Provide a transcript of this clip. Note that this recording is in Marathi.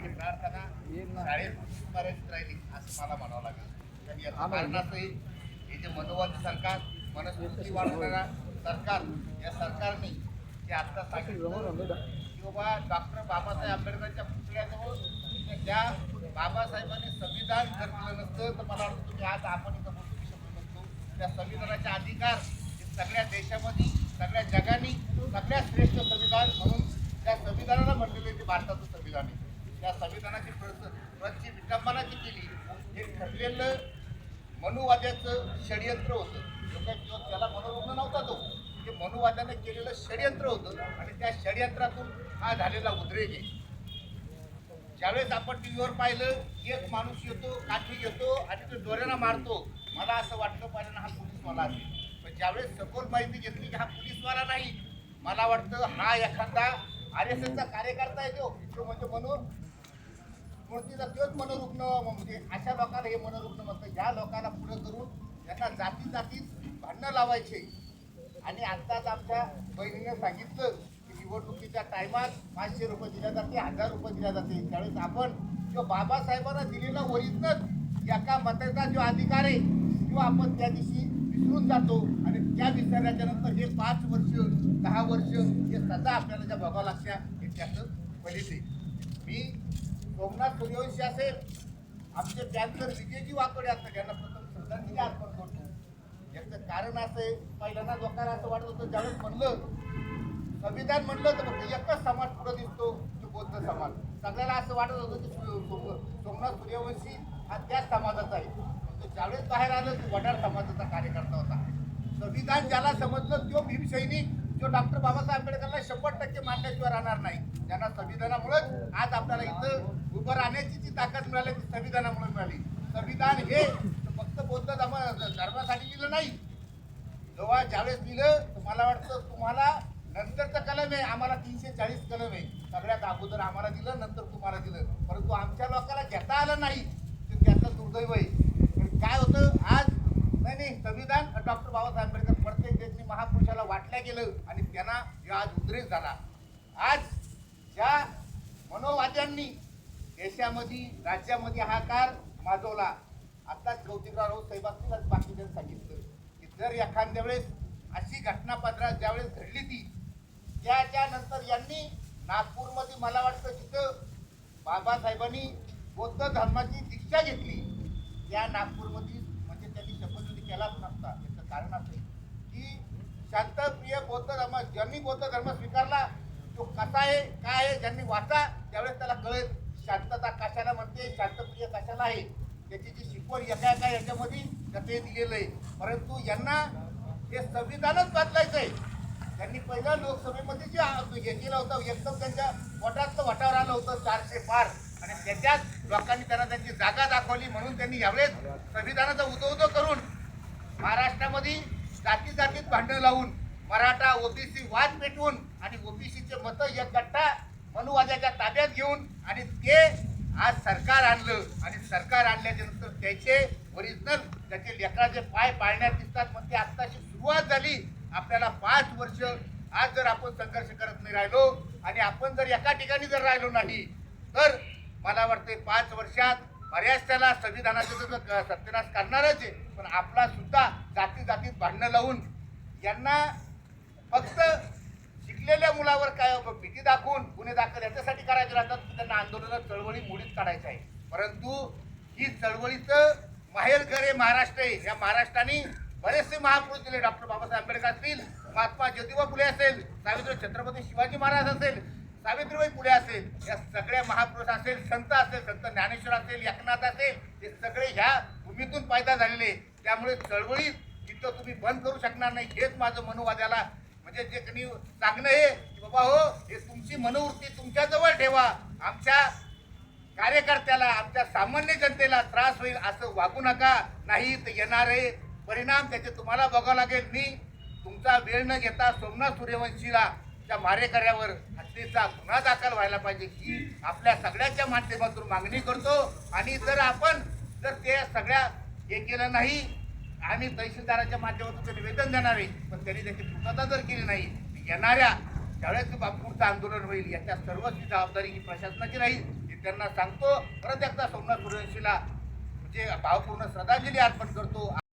प्रार्थना शाळेत मर्यादित राहिली असं मला म्हणावं लागेल कारण याचं कारण असं हे जे मनोवादी सरकार मनस्फूर्ती वाढवणारा सरकार या सरकारने जे आत्ता सांगितलं की बाबा डॉक्टर बाबासाहेब आंबेडकरांच्या पुतळ्याजवळ तर ज्या बाबासाहेबांनी संविधान जर दिलं नसतं तर मला वाटतं तुम्ही आज आपण इथं बोलू शकलो नसतो त्या संविधानाचे अधिकार सगळ्या देशामध्ये सगळ्या जगाने सगळ्यात श्रेष्ठ संविधान म्हणून त्या संविधानाला म्हणलेले ते भारताचं संविधान. आहे त्या संविधानाची प्रची प्रतची विटंबना जी केली हे ठरलेलं मनुवाद्याचं षडयंत्र होतं. किंवा त्याला मनोरुग्ण नव्हता तो. ते मनुवाद्याने केलेलं षडयंत्र होतं आणि त्या षडयंत्रातून हा झालेला उद्रेक आहे. ज्यावेळेस आपण टीव्हीवर पाहिलं एक माणूस येतो काठी घेतो आणि तो दोऱ्यानं मारतो. मला असं वाटलं पाहिजे ना हा पोलीसवाला असेल. पण ज्यावेळेस सखोल माहिती घेतली की हा पोलीसवाला नाही मला वाटतं हा एखादा आर एस एसचा कार्यकर्ता आहे तो. तो म्हणजे म्हणून मूर्तीचा तोच मनोरुग्ण म्हणजे अशा लोकांना हे मनोरुग्ण म्हणतं ज्या लोकांना पुढे करून त्यांना जाती जातीत भांडणं लावायचे. आणि आत्ताच आमच्या बहिणीने सांगितलं की निवडणुकीच्या टायमात पाचशे रुपये दिल्या जाते हजार रुपये दिल्या जाते. त्यावेळेस आपण जो बाबासाहेबांना दिलेला ओरिजिनल एका मताचा जो अधिकार आहे तो आपण त्या दिवशी विसरून जातो. आणि त्या विसरल्याच्या नंतर हे पाच वर्ष दहा वर्ष हे सदा आपल्याला ज्या बघावं लागत्या हे त्याचं फलित आहे मी सोमनाथ सूर्यवंशी असेल आमचे पॅन्सर विजयजी वाकडे असतात यांना प्रथम श्रद्धांजली अर्पण करतो. याचं कारण असं आहे पहिल्यांदा लोकांना असं वाटत होतं ज्यावेळेस म्हणलं संविधान म्हणलं तर फक्त एकच समाज पुढे दिसतो तो बौद्ध समाज. सगळ्याला असं वाटत होतं की सोमनाथ सूर्यवंशी हा त्याच समाजाचा आहे. तो ज्यावेळेस बाहेर आलं तो वडार समाजाचा कार्यकर्ता होता. संविधान ज्याला समजलं तो भीमसैनिक जो डॉक्टर बाबासाहेब आंबेडकरला शंभर टक्के मानल्याशिवाय राहणार नाही. ज्यांना संविधानामुळेच आज आपल्याला इथं उभं राहण्याची जी ताकद मिळाली ती संविधानामुळे मिळाली. संविधान हे फक्त बौद्ध धर्म धर्मासाठी दिलं नाही. जेव्हा ज्यावेळेस दिलं तुम्हाला वाटतं तुम्हाला नंतरचं कलम आहे आम्हाला तीनशे चाळीस कलम आहे. सगळ्यात अगोदर आम्हाला दिलं नंतर तुम्हाला दिलं. परंतु आमच्या लोकांना घेता आलं नाही तर त्याचं दुर्दैव आहे. काय होतं आज नाही नाही संविधान डॉक्टर बाबासाहेब आंबेडकर प्रत्येक वाटल्या गेलं आणि त्यांना आज उद्रेक झाला. आज ज्या मनोवाद्यांनी देशामध्ये राज्यामध्ये हा कार माजवला आत्ताच कौतिकराव राऊत साहेब आज सांगितलं की जर एखाद्या वेळेस अशी घटना ज्यावेळेस घडली ती त्याच्यानंतर यांनी नागपूरमध्ये मला वाटतं तिथं बाबासाहेबांनी बौद्ध धर्माची दीक्षा घेतली त्या नागपूरमध्ये म्हणजे त्यांनी शपथविधी केलाच नसता. याचं कारण असं आहे. शांतप्रिय बौद्ध धर्म ज्यांनी बौद्ध धर्म स्वीकारला तो कसा आहे काय आहे ज्यांनी वाचा त्यावेळेस त्याला कळेल. शांतता कशाला म्हणते शांतप्रिय कशाला आहे? त्याची जी शिकवण एका एका याच्यामध्ये त्याचं दिलेलं आहे. परंतु यांना हे संविधानच बदलायचं आहे त्यांनी पहिलं लोकसभेमध्ये जे हे केलं होतं एकदम त्यांच्या वटात वटावर आलं होतं चारशे पार. आणि त्याच्यात लोकांनी त्यांना त्यांची जागा दाखवली म्हणून त्यांनी यावेळेस संविधानाचा उदो उदो करून महाराष्ट्रामध्ये जाती जातीत भांडण लावून मराठा ओबीसी वाद पेटवून आणि ओबीसीचे मतं एक गट्टा मनुवाद्याच्या ताब्यात घेऊन आणि ते आज सरकार आणलं आणि सरकार आणल्याच्या नंतर त्याचे ओरिजिनल त्याचे लेकराचे पाय पाळण्यात दिसतात मग ते आत्ताची सुरुवात झाली आपल्याला पाच वर्ष आज जर आपण संघर्ष करत नाही राहिलो आणि आपण जर एका ठिकाणी जर राहिलो नाही तर मला वाटते पाच वर्षात बऱ्याच त्याला संविधानाचं तर सत्यानाश करणारच आहे पण आपला सुद्धा जाती जातीत भांडणं लावून यांना फक्त शिकलेल्या मुलावर काय भीती दाखवून गुन्हे दाखल याच्यासाठी करायचे राहतात की त्यांना आंदोलनात चळवळी मोडीत काढायचं आहे. परंतु ही चळवळीचं माहेर घर हे महाराष्ट्र आहे. या महाराष्ट्राने बरेचसे महापुरुष दिले. डॉक्टर बाबासाहेब आंबेडकर असतील महात्मा ज्योतिबा फुले असेल सावित्री छत्रपती शिवाजी महाराज असेल सावित्रीबाई फुले असेल या सगळ्या महापुरुष असेल संत असेल संत ज्ञानेश्वर असेल एकनाथ असेल हे सगळे ह्या भूमीतून पैदा झालेले त्यामुळे चळवळीत तिथं तुम्ही बंद करू शकणार नाही हेच माझं मनोवाद्याला म्हणजे जे कोणी सांगणं आहे की बाबा हो हे तुमची मनोवृत्ती तुमच्याजवळ ठेवा. आमच्या कार्यकर्त्याला आमच्या सामान्य जनतेला त्रास होईल असं वागू नका. नाही तर येणारे परिणाम त्याचे तुम्हाला बघावं लागेल. मी तुमचा वेळ न घेता सोमनाथ सूर्यवंशीला त्या मारेकऱ्यावर हत्येचा गुन्हा दाखल व्हायला पाहिजे ही आपल्या सगळ्याच्या माध्यमातून मागणी करतो. आणि जर आपण जर ते सगळ्या हे केलं नाही आम्ही तहसीलदाराच्या माध्यमातून निवेदन देणार आहे पण त्यांनी त्याची पूर्तता जर केली नाही येणाऱ्या ज्यावेळेस पुढचं आंदोलन होईल याच्या सर्वच जबाबदारी ही प्रशासनाची राहील ते त्यांना सांगतो. परत एकदा सोमनाथ सूर्यवंशीला म्हणजे भावपूर्ण श्रद्धांजली अर्पण करतो.